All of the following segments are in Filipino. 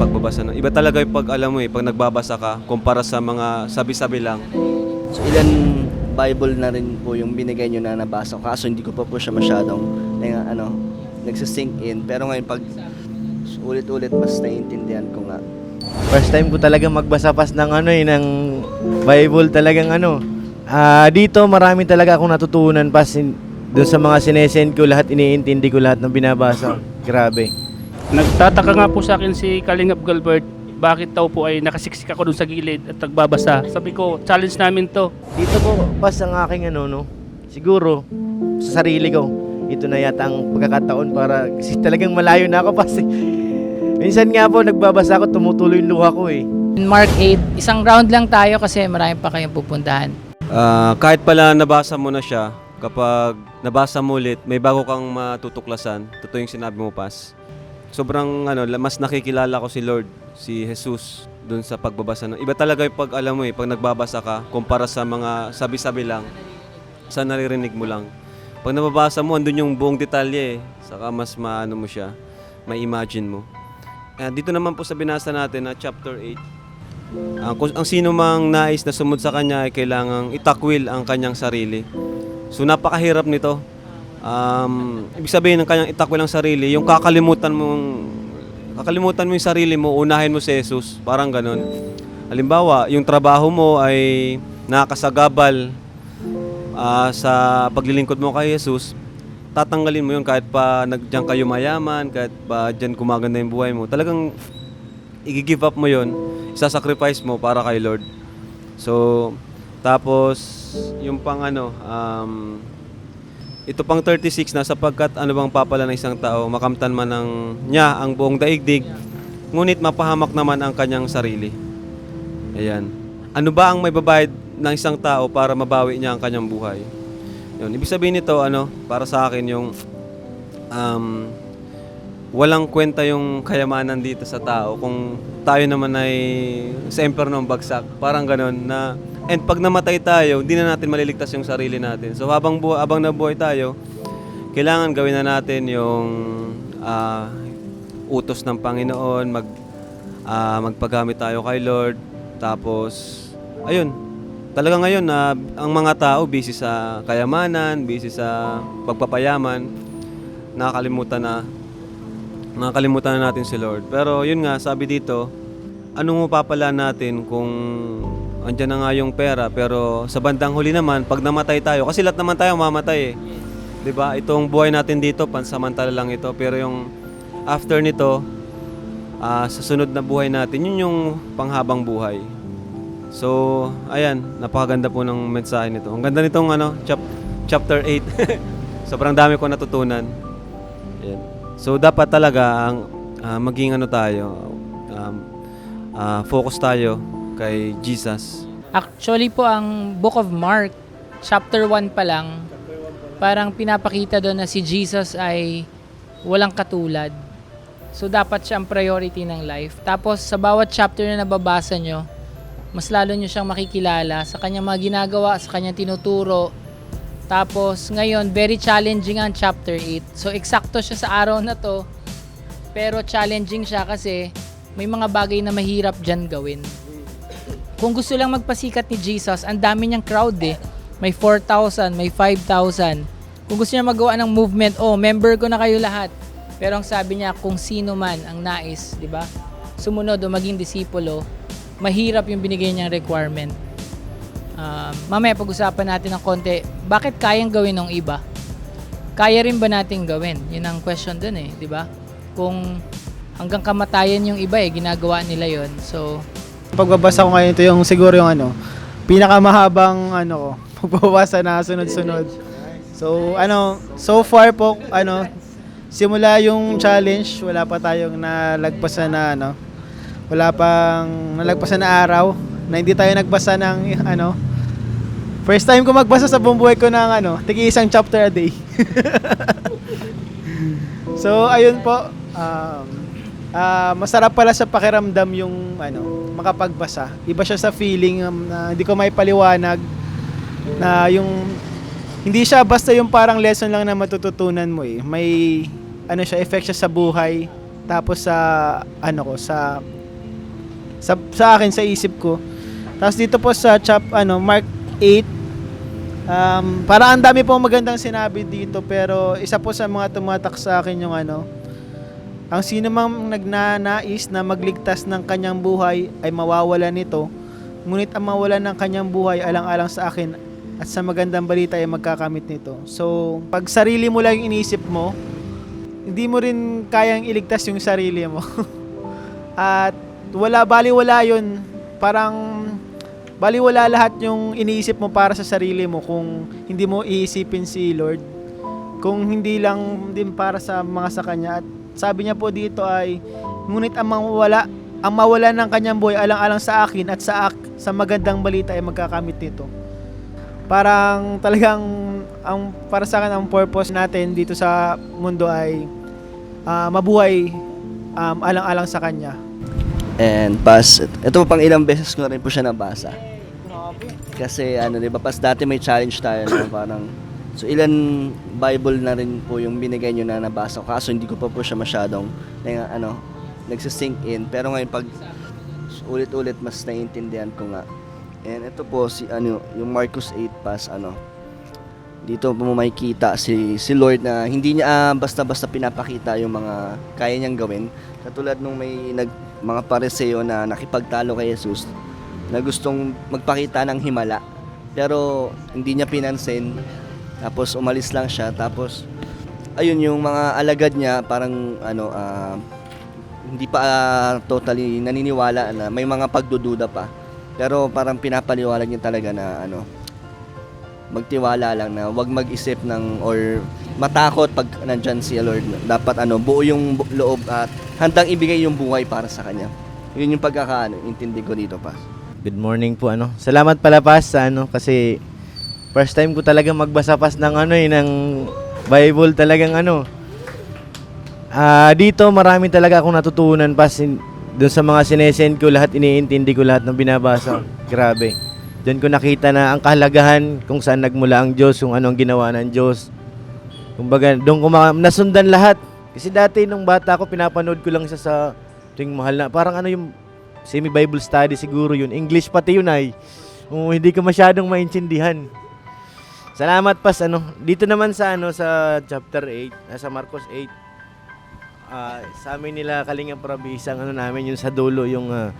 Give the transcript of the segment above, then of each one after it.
pagbabasa. No? Iba talaga yung pag alam mo eh, pag nagbabasa ka, kumpara sa mga sabi-sabi lang. So ilan Bible na rin po yung binigay nyo na nabasa ko. Kaso hindi ko pa po siya masyadong na, ano, nagsisink in. Pero ngayon pag ulit-ulit mas naiintindihan ko nga. First time ko talaga magbasa pas ng ano eh, ng Bible talagang ano. Ah, dito marami talaga akong natutunan pas in, doon sa mga sinesend ko lahat iniintindi ko lahat ng binabasa. Grabe. Nagtataka nga po sa akin si Kalingap Galbert bakit daw po ay nakasiksik ako dun sa gilid at nagbabasa. Sabi ko, challenge namin to. Dito po pas ang aking ano no. Siguro sa sarili ko. Ito na yata ang pagkakataon para kasi talagang malayo na ako pas. eh. Minsan nga po nagbabasa ako tumutuloy yung luha ko eh. In Mark 8, isang round lang tayo kasi marami pa kayong pupuntahan. Ah, kahit pala nabasa mo na siya, kapag nabasa mo ulit, may bago kang matutuklasan. Totoo yung sinabi mo, Pas. Sobrang ano, mas nakikilala ko si Lord, si Jesus, dun sa pagbabasa. ng- Iba talaga yung pag alam mo eh, pag nagbabasa ka, kumpara sa mga sabi-sabi lang, sa naririnig mo lang. Pag nababasa mo, andun yung buong detalye eh. Saka mas maano mo siya, may imagine mo. Ah, dito naman po sa binasa natin na chapter 8, ang, kung, ang sino mang nais na sumud sa kanya ay kailangang itakwil ang kanyang sarili. So napakahirap nito. Um, ibig sabihin ng kanyang itakwil ang sarili, yung kakalimutan mong kakalimutan mo yung sarili mo, unahin mo si Jesus, parang ganun. Halimbawa, yung trabaho mo ay nakakasagabal ah, sa paglilingkod mo kay Jesus, tatanggalin mo yun kahit pa nagdiyan kayo mayaman, kahit pa diyan kumaganda yung buhay mo. Talagang i-give up mo yon sacrifice mo para kay Lord. So, tapos, yung pang ano, um, ito pang 36 na sapagkat ano bang papala ng isang tao, makamtan man ng niya ang buong daigdig, ngunit mapahamak naman ang kanyang sarili. Ayan. Ano ba ang may babayad ng isang tao para mabawi niya ang kanyang buhay? Yun. Ibig sabihin nito, ano, para sa akin yung um, walang kwenta yung kayamanan dito sa tao kung tayo naman ay sa emperno ng bagsak. Parang ganun na and pag namatay tayo, hindi na natin maliligtas yung sarili natin. So habang bu- habang nabuhay tayo, kailangan gawin na natin yung ah, utos ng Panginoon, mag ah, magpagamit tayo kay Lord. Tapos ayun, talaga ngayon na ang mga tao busy sa kayamanan, busy sa pagpapayaman, nakakalimutan na nakakalimutan na natin si Lord. Pero yun nga, sabi dito, anong mapapala natin kung andyan na nga yung pera, pero sa bandang huli naman, pag namatay tayo, kasi lahat naman tayo mamatay eh. 'Di ba? Itong buhay natin dito, pansamantala lang ito, pero yung after nito, ah, sa sunod na buhay natin, yun yung panghabang buhay. So, ayan, napakaganda po ng mensahe nito. Ang ganda nitong ano, chap- chapter 8. Sobrang dami ko natutunan. Ayan. So dapat talaga ang ah, maging ano tayo, um, ah, focus tayo kay Jesus. Actually po ang Book of Mark, chapter 1 pa lang, parang pinapakita doon na si Jesus ay walang katulad. So dapat siya ang priority ng life. Tapos sa bawat chapter na nababasa nyo, mas lalo nyo siyang makikilala sa kanyang mga ginagawa, sa kanyang tinuturo. Tapos ngayon, very challenging ang chapter 8. So eksakto siya sa araw na to, pero challenging siya kasi may mga bagay na mahirap dyan gawin kung gusto lang magpasikat ni Jesus, ang dami niyang crowd eh. May 4,000, may 5,000. Kung gusto niya magawa ng movement, oh, member ko na kayo lahat. Pero ang sabi niya, kung sino man ang nais, di ba? Sumunod o maging disipulo, mahirap yung binigay niyang requirement. Um, mamaya pag-usapan natin ng konti, bakit kayang gawin ng iba? Kaya rin ba nating gawin? Yun ang question dun eh, di ba? Kung hanggang kamatayan yung iba eh, ginagawa nila yon So, Pagbabasa ko ngayon ito yung siguro yung ano, pinakamahabang ano ko, pagbabasa na sunod-sunod. So ano, so far po ano, simula yung challenge, wala pa tayong nalagpasan na ano, wala pang nalagpasan na araw na hindi tayo nagbasa ng ano, First time ko magbasa sa buong buhay ko ng ano, tigi isang chapter a day. so ayun po, um, Ah, masarap pala sa pakiramdam yung ano, makapagbasa. Iba siya sa feeling um, na hindi ko may paliwanag na yung hindi siya basta yung parang lesson lang na matututunan mo eh. May ano siya effect siya sa buhay. Tapos sa ano ko sa sa, sa akin sa isip ko. Tapos dito po sa chap ano Mark 8 um, para ang dami po magandang sinabi dito pero isa po sa mga tumatak sa akin yung ano ang sino mang nagnanais na magligtas ng kanyang buhay ay mawawala nito ngunit ang mawalan ng kanyang buhay alang-alang sa akin at sa magandang balita ay magkakamit nito. So, pag sarili mo lang yung iniisip mo, hindi mo rin kayang iligtas yung sarili mo. At wala baliwala yun. Parang baliwala lahat yung iniisip mo para sa sarili mo kung hindi mo iisipin si Lord. Kung hindi lang din para sa mga sa kanya. At sabi niya po dito ay ngunit ang mawala ang mawala ng kanyang buhay alang-alang sa akin at sa ak- sa magandang balita ay magkakamit nito. Parang talagang ang para sa akin ang purpose natin dito sa mundo ay ah, mabuhay um, alang-alang sa kanya. And pas, ito po pang ilang beses ko na rin po siya nabasa. Kasi ano, di ba, pas dati may challenge tayo na parang, so ilan Bible na rin po yung binigay nyo na nabasa ko. Kaso hindi ko pa po siya masyadong, na, ano, nagsisink in. Pero ngayon pag ulit-ulit mas naiintindihan ko nga. And ito po si ano, yung Marcus 8 pas ano. Dito po makikita si si Lord na hindi niya ah, basta-basta pinapakita yung mga kaya niyang gawin. Katulad nung may nag mga pareseo na nakipagtalo kay Jesus na gustong magpakita ng himala. Pero hindi niya pinansin. Tapos umalis lang siya. Tapos ayun yung mga alagad niya parang ano ah, hindi pa ah, totally naniniwala na may mga pagdududa pa. Pero parang pinapaliwanag niya talaga na ano magtiwala lang na wag mag-isip ng or matakot pag nandyan si Lord. Dapat ano, buo yung loob at handang ibigay yung buhay para sa kanya. Yun yung pagkakaano, intindi ko dito pa. Good morning po ano. Salamat pala pas sa ano kasi first time ko talaga magbasa pas ng ano eh ng Bible talagang ano. Ah, dito marami talaga akong natutunan pas doon sa mga sinesend ko lahat iniintindi ko lahat ng binabasa. Grabe. Doon ko nakita na ang kahalagahan kung saan nagmula ang Diyos, kung ano ang ginawa ng Diyos. Kumbaga, doon ko nasundan lahat. Kasi dati nung bata ako, pinapanood ko lang siya sa tuwing mahal na. Parang ano yung semi-Bible study siguro yun. English pati yun ay. Oo, hindi ko masyadong maintindihan. Salamat pas ano. Dito naman sa ano sa chapter 8, sa Marcos 8. ah, sa amin nila Kalingap Prabi, isang ano namin yung sa dulo yung ah,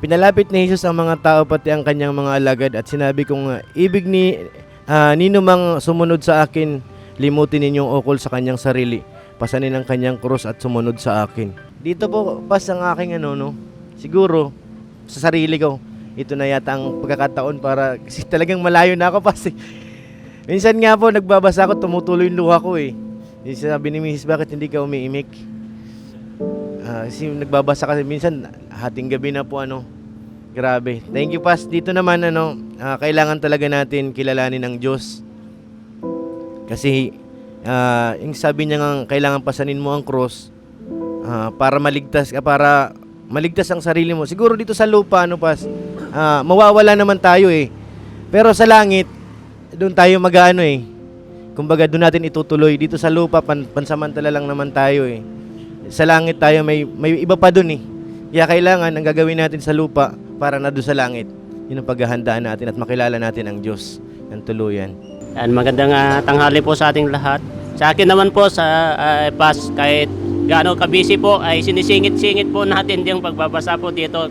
pinalapit ni Jesus ang mga tao pati ang kanyang mga alagad at sinabi kong ah, ibig ni ah, nino mang sumunod sa akin limutin ninyong ukol sa kanyang sarili pasanin ang kanyang krus at sumunod sa akin dito po pas ang aking ano no siguro sa sarili ko ito na yata ang pagkakataon para kasi talagang malayo na ako kasi minsan nga po nagbabasa ako tumutuloy yung luha ko eh Yung sabi ni Mrs. bakit hindi ka umiimik Ah, kasi nagbabasa kasi minsan hating gabi na po ano. Grabe. Thank you Pas. Dito naman ano, ah, kailangan talaga natin kilalanin ang Diyos. Kasi ah, yung sabi niya nga kailangan pasanin mo ang cross ah, para maligtas ka para maligtas ang sarili mo. Siguro dito sa lupa ano Pas, ah, mawawala naman tayo eh. Pero sa langit doon tayo mag-ano eh. Kumbaga doon natin itutuloy dito sa lupa pan, pansamantala lang naman tayo eh sa langit tayo may may iba pa dun eh. Kaya kailangan ang gagawin natin sa lupa para na doon sa langit. Yun ang paghahandaan natin at makilala natin ang Diyos ng tuluyan. Yan, magandang ah, tanghali po sa ating lahat. Sa akin naman po sa ah, pas kahit gaano kabisi po ay sinisingit-singit po natin yung pagbabasa po dito.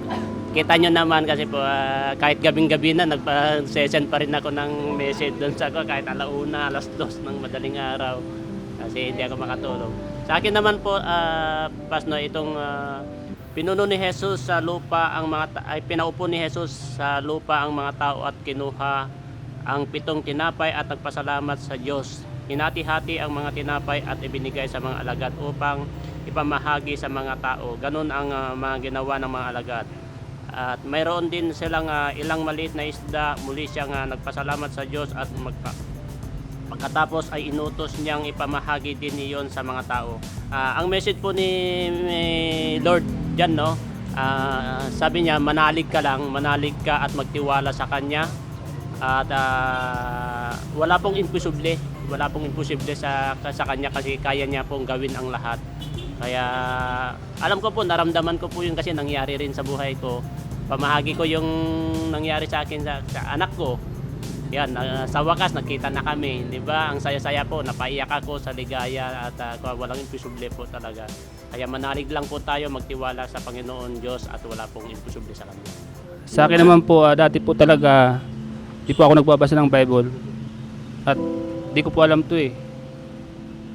Kita nyo naman kasi po ah, kahit gabing-gabi na nagpa-session pa rin ako ng message doon sa ko kahit alauna, alas dos ng madaling araw kasi hindi ako makatulog. Sa akin naman po ah, pas no itong ah, pinuno ni Jesus sa lupa ang mga ta- ay pinaupo ni Jesus sa lupa ang mga tao at kinuha ang pitong tinapay at nagpasalamat sa Diyos. Hinati-hati ang mga tinapay at ibinigay sa mga alagad upang ipamahagi sa mga tao. Ganun ang ah, mga ginawa ng mga alagad. At mayroon din silang ah, ilang maliit na isda. Muli siyang ah, nagpasalamat sa Diyos at magpa Pagkatapos ay inutos niyang ipamahagi din niyon sa mga tao. Ah, ang message po ni, ni Lord diyan no, ah, sabi niya manalig ka lang, manalig ka at magtiwala sa kanya. At ah, wala pong imposible, wala pong imposible sa sa kanya kasi kaya niya pong gawin ang lahat. Kaya alam ko po, naramdaman ko po yun kasi nangyari rin sa buhay ko. Pamahagi ko yung nangyari sa akin sa, sa anak ko. Yan, ah, sa wakas nagkita na kami, 'di ba? Ang saya-saya po, napaiyak ako sa ligaya at ah, walang imposible po talaga. Kaya manalig lang po tayo magtiwala sa Panginoon Diyos at wala pong imposible sa kanya. Sa akin naman po, ah, dati po talaga, di po ako nagbabasa ng Bible. At di ko po alam to eh.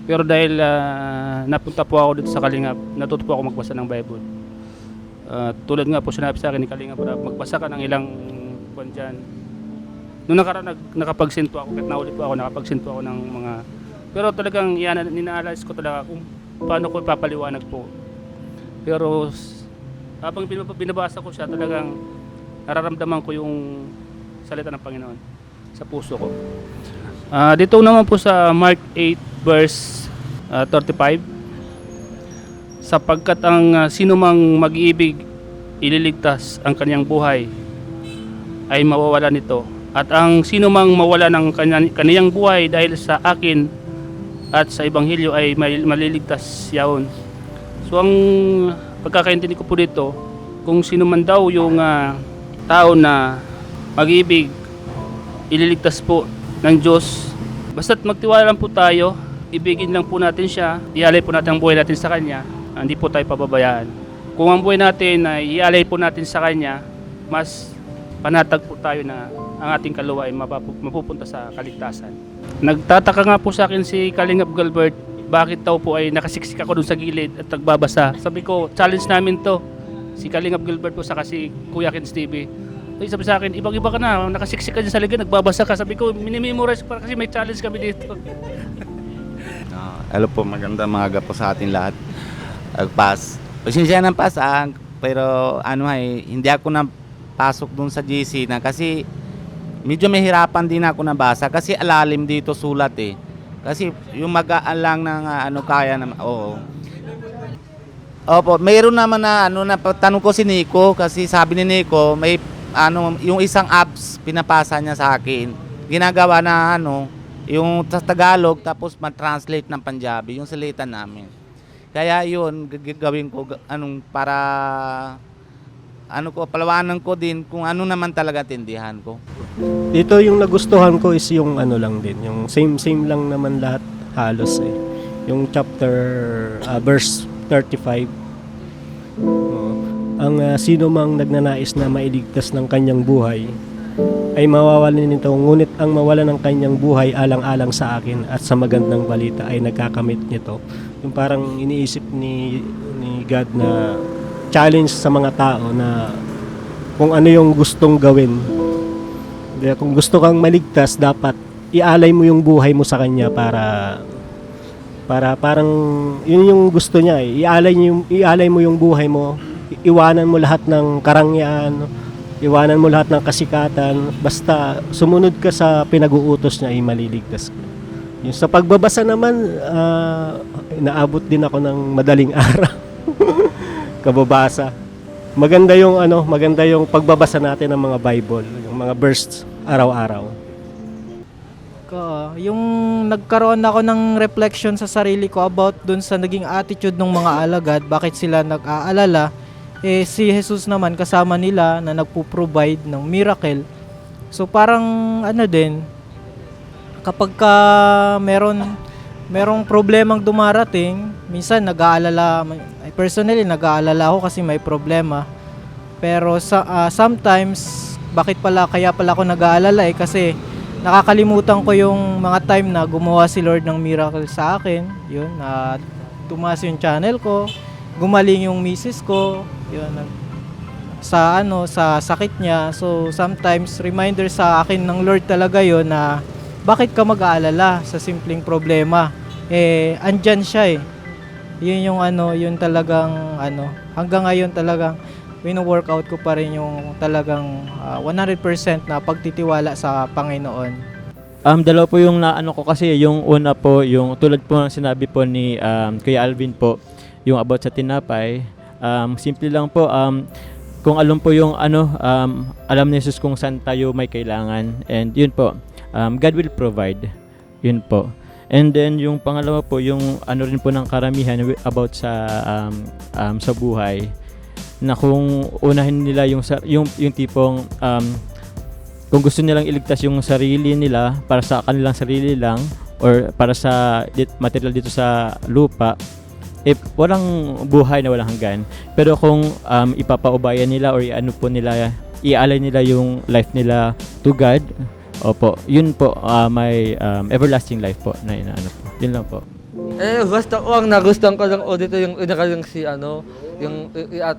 Pero dahil ah, napunta po ako dito sa Kalingap, natuto po ako magbasa ng Bible. Ah, tulad nga po sinabi sa akin ni Kalingap, magbasa ka ng ilang buwan dyan. Noong nakaraan, nag, nakapagsinto ako, kahit naulit po ako, nakapagsinto ako ng mga... Pero talagang yan, ninaalise ko talaga kung paano ko ipapaliwanag po. Pero habang binab- binabasa ko siya, talagang nararamdaman ko yung salita ng Panginoon sa puso ko. Ah, dito naman po sa Mark 8 verse ah, 35 sapagkat ang ah, sino mang mag-ibig ililigtas ang kanyang buhay ay mawawala nito at ang sino mang mawala ng kanya- kaniyang buhay dahil sa akin at sa ebanghelyo ay maliligtas yaon. So ang pagkakaintindi ko po dito, kung sino man daw yung ah, tao na mag-ibig, ililigtas po ng Diyos. Basta't magtiwala lang po tayo, ibigin lang po natin siya, ialay po natin ang buhay natin sa Kanya, hindi po tayo pababayaan. Kung ang buhay natin ay ialay po natin sa Kanya, mas panatag po tayo na ang ating kaluwa ay mapupunta sa kaligtasan. Nagtataka nga po sa akin si Kalingap Galbert, bakit daw po ay nakasiksik ako dun sa gilid at nagbabasa. Sabi ko, challenge namin to. Si Kalingap Gilbert po saka si Kuya Ken Stevie. Ay, sabi sa akin, ibang-iba ka na, nakasiksik ka dyan sa ligid, nagbabasa ka. Sabi ko, minimemorize ko kasi may challenge kami dito. Ah, hello po, maganda mga po sa atin lahat. Agpas. Pasensya ng pas, ah, pero ano ay, hindi ako na pasok dun sa GC na kasi medyo mahirapan din ako nabasa kasi alalim dito sulat eh. Kasi yung magaan lang ng ah, ano kaya naman, oo. Opo, mayroon naman na ano na tanong ko si Nico kasi sabi ni Nico may ano yung isang apps pinapasa niya sa akin. Ginagawa na ano yung sa Tagalog tapos ma-translate ng Punjabi yung salita namin. Kaya yun gag- gagawin ko anong para ano ko palawanan ko din kung ano naman talaga tindihan ko. Dito yung nagustuhan ko is yung ano lang din, yung same same lang naman lahat halos eh. Yung chapter ah, verse 35. Oo. Ang ah, sino mang nagnanais na mailigtas ng kanyang buhay ay mawawalan nito ngunit ang mawala ng kanyang buhay alang-alang sa akin at sa magandang balita ay nagkakamit nito. Yung parang iniisip ni ni God na challenge sa mga tao na kung ano yung gustong gawin kaya kung gusto kang maligtas, dapat ialay mo yung buhay mo sa kanya para para parang yun yung gusto niya eh. Ialay niyo ialay mo yung buhay mo. Iwanan mo lahat ng karangyaan, iwanan mo lahat ng kasikatan, basta sumunod ka sa pinag-uutos niya ay maliligtas ka. Yung sa pagbabasa naman, ah, naabot din ako ng madaling araw. Kababasa maganda yung ano, maganda yung pagbabasa natin ng mga Bible, yung mga verses araw-araw. Ko, yung nagkaroon ako ng reflection sa sarili ko about dun sa naging attitude ng mga alagad, bakit sila nag-aalala, eh si Jesus naman kasama nila na nagpo-provide ng miracle. So parang ano din, kapag ka meron merong problemang dumarating, minsan nag-aalala, personally nag-aalala ako kasi may problema. Pero sa, ah, sometimes, bakit pala, kaya pala ako nag-aalala eh kasi nakakalimutan ko yung mga time na gumawa si Lord ng miracle sa akin. Yun, na tumaas yung channel ko, gumaling yung misis ko, yun, nag- sa ano, sa sakit niya. So, sometimes, reminder sa akin ng Lord talaga yon na bakit ka mag-aalala sa simpleng problema? Eh, andyan siya eh. Yun yung ano, yun talagang ano, hanggang ngayon talagang wino-workout ko pa rin yung talagang ah, 100% na pagtitiwala sa Panginoon. Um, dalawa po yung naano ko kasi yung una po, yung tulad po ng sinabi po ni um, Kuya Alvin po, yung about sa tinapay. Um, simple lang po, um, kung alam po yung ano, um, alam ni Jesus kung saan tayo may kailangan. And yun po, um, God will provide. Yun po. And then yung pangalawa po, yung ano rin po ng karamihan about sa um, um, sa buhay na kung unahin nila yung yung yung tipong um, kung gusto nilang iligtas yung sarili nila para sa kanilang sarili lang or para sa material dito sa lupa eh walang buhay na walang hanggan pero kung um, ipapaubayan nila or ano po nila ialay nila yung life nila to God opo yun po ah, may um, everlasting life po na inaano po. Yun lang po. Eh, basta ko ang nagustuhan ko lang o dito yung si ano, yung i- i- at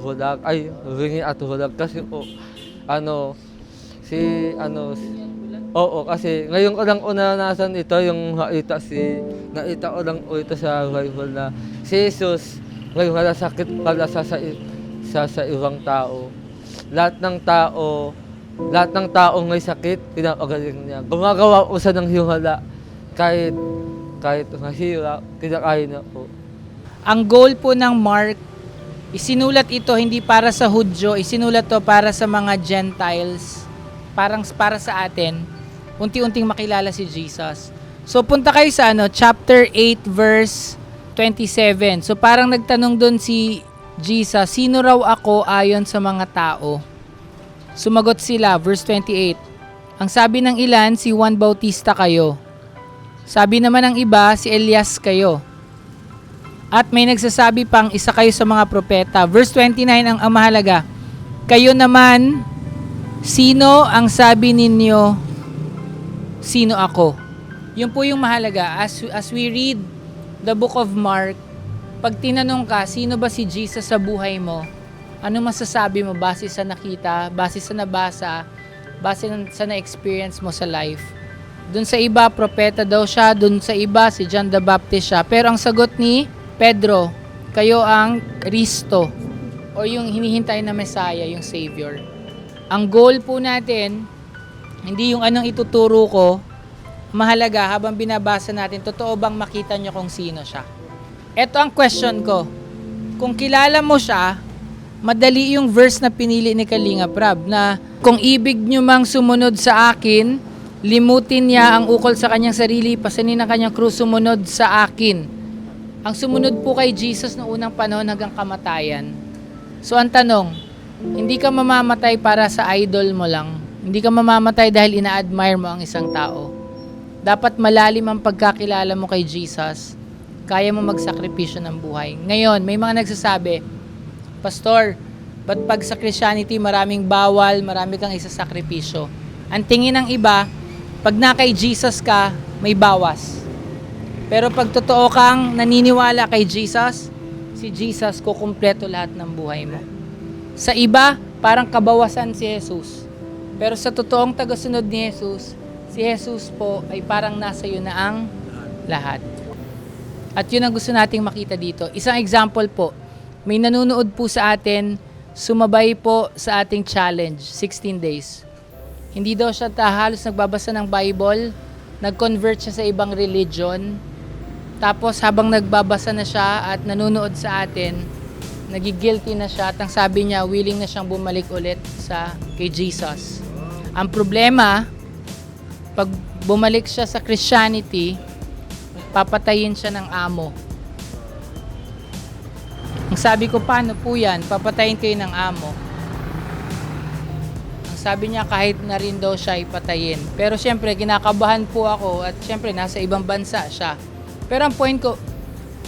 hulag, ay, ringi at hulag. Kasi po, ano, si, ano, si- oo, kasi ngayon ko lang unanasan ito, yung haita si, naita ko lang ito sa Bible na si Jesus, ngayon wala sakit pala sa, sa, sa, sa ibang tao. Lahat ng tao, lahat ng tao may sakit, pinapagaling niya. Gumagawa ko sa ng himala, kahit kahit mahirap, kinakaya na po. Ang goal po ng Mark, isinulat ito hindi para sa Hudyo, isinulat to para sa mga Gentiles, parang para sa atin, unti-unting makilala si Jesus. So punta kayo sa ano, chapter 8 verse 27. So parang nagtanong doon si Jesus, sino raw ako ayon sa mga tao? Sumagot sila, verse 28. Ang sabi ng ilan, si Juan Bautista kayo. Sabi naman ng iba, si Elias kayo. At may nagsasabi pang isa kayo sa mga propeta. Verse 29 ang, ang mahalaga. Kayo naman, sino ang sabi ninyo, sino ako? Yun po yung mahalaga. As, as we read the book of Mark, pag tinanong ka, sino ba si Jesus sa buhay mo? Ano masasabi mo base sa nakita, base sa nabasa, base sa na-experience mo sa life? Doon sa iba, propeta daw siya. Doon sa iba, si John the Baptist siya. Pero ang sagot ni Pedro, kayo ang Kristo o yung hinihintay na Messiah, yung Savior. Ang goal po natin, hindi yung anong ituturo ko, mahalaga habang binabasa natin, totoo bang makita nyo kung sino siya? Ito ang question ko. Kung kilala mo siya, madali yung verse na pinili ni Kalinga Prab na kung ibig nyo mang sumunod sa akin, limutin niya ang ukol sa kanyang sarili, pasanin ang kanyang krus sumunod sa akin. Ang sumunod po kay Jesus noong unang panahon hanggang kamatayan. So ang tanong, hindi ka mamamatay para sa idol mo lang. Hindi ka mamamatay dahil ina-admire mo ang isang tao. Dapat malalim ang pagkakilala mo kay Jesus. Kaya mo magsakripisyo ng buhay. Ngayon, may mga nagsasabi, Pastor, ba't pag sa Christianity maraming bawal, marami kang isasakripisyo? Ang tingin ng iba, pag na kay Jesus ka, may bawas. Pero pag totoo kang naniniwala kay Jesus, si Jesus kukumpleto lahat ng buhay mo. Sa iba, parang kabawasan si Jesus. Pero sa totoong tagasunod ni Jesus, si Jesus po ay parang nasa iyo na ang lahat. At yun ang gusto nating makita dito. Isang example po, may nanonood po sa atin, sumabay po sa ating challenge, 16 days. Hindi daw siya halos nagbabasa ng Bible, nag-convert siya sa ibang religion. Tapos habang nagbabasa na siya at nanonood sa atin, nagigilty na siya at ang sabi niya, willing na siyang bumalik ulit sa kay Jesus. Ang problema, pag bumalik siya sa Christianity, papatayin siya ng amo. Ang sabi ko, paano po yan? Papatayin kayo ng amo. Ang sabi niya, kahit na rin daw siya ipatayin. Pero siyempre, kinakabahan po ako at siyempre, nasa ibang bansa siya. Pero ang point ko,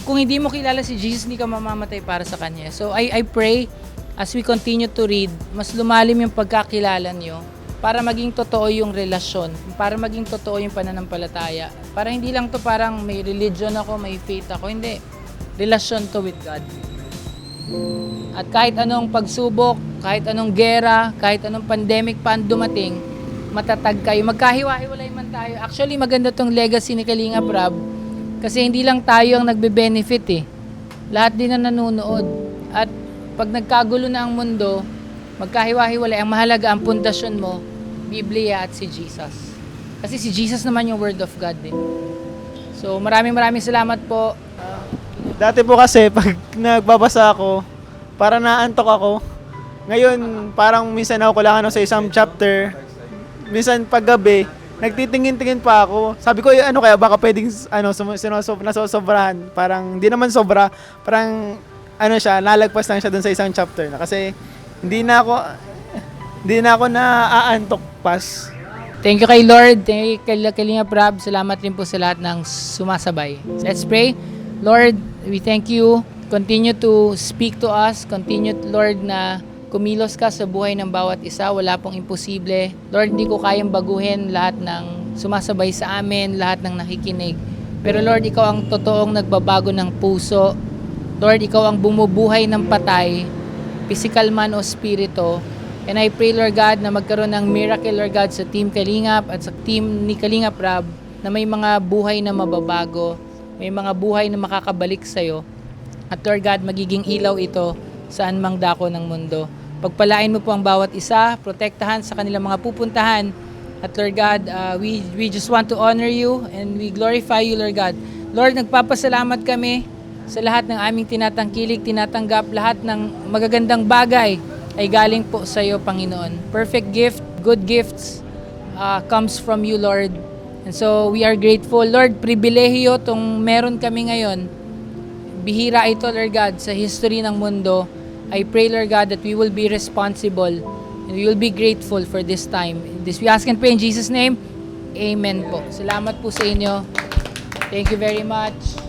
kung hindi mo kilala si Jesus, hindi ka mamamatay para sa Kanya. So I, I pray, as we continue to read, mas lumalim yung pagkakilala niyo para maging totoo yung relasyon, para maging totoo yung pananampalataya. Para hindi lang to parang may religion ako, may faith ako. Hindi. Relasyon to with God. At kahit anong pagsubok, kahit anong gera, kahit anong pandemic pa ang dumating, matatag kayo. Magkahiwa-hiwalay man tayo. Actually, maganda tong legacy ni Kalinga Prab kasi hindi lang tayo ang nagbe-benefit eh. Lahat din na nanonood. At pag nagkagulo na ang mundo, magkahiwa-hiwalay, ang mahalaga ang pundasyon mo, Biblia at si Jesus. Kasi si Jesus naman yung Word of God eh. So maraming maraming salamat po. Dati po kasi pag nagbabasa ako, para naantok ako. Ngayon, parang minsan ako kulangan ako sa isang chapter. Minsan paggabi, nagtitingin-tingin pa ako. Sabi ko, "Eh, ano kaya, baka pwedeng, ano, sinosob, nasosobrahan. Parang, hindi naman sobra. Parang, ano siya, nalagpas lang siya dun sa isang chapter na. Kasi, hindi na ako, hindi na ako naaantok pas. Thank you kay Lord, thank you kay Kalinga Prab. Salamat rin po sa lahat ng sumasabay. Let's pray. Lord, we thank you. Continue to speak to us. Continue, Lord, na kumilos ka sa buhay ng bawat isa. Wala pong imposible. Lord, hindi ko kayang baguhin lahat ng sumasabay sa amin, lahat ng nakikinig. Pero Lord, ikaw ang totoong nagbabago ng puso. Lord, ikaw ang bumubuhay ng patay, physical man o spirito. And I pray, Lord God, na magkaroon ng miracle, Lord God, sa Team Kalingap at sa team ni Kalingap Rab na may mga buhay na mababago, may mga buhay na makakabalik sa'yo. At Lord God, magiging ilaw ito saan mang dako ng mundo. Pagpalain mo po ang bawat isa, protektahan sa kanilang mga pupuntahan. At Lord God, uh, we, we just want to honor you and we glorify you, Lord God. Lord, nagpapasalamat kami sa lahat ng aming tinatangkilik, tinatanggap, lahat ng magagandang bagay ay galing po sa iyo, Panginoon. Perfect gift, good gifts uh, comes from you, Lord. And so we are grateful. Lord, pribilehiyo tong meron kami ngayon bihira ito, Lord God, sa history ng mundo. I pray, Lord God, that we will be responsible and we will be grateful for this time. This we ask and pray in Jesus' name. Amen po. Salamat po sa inyo. Thank you very much.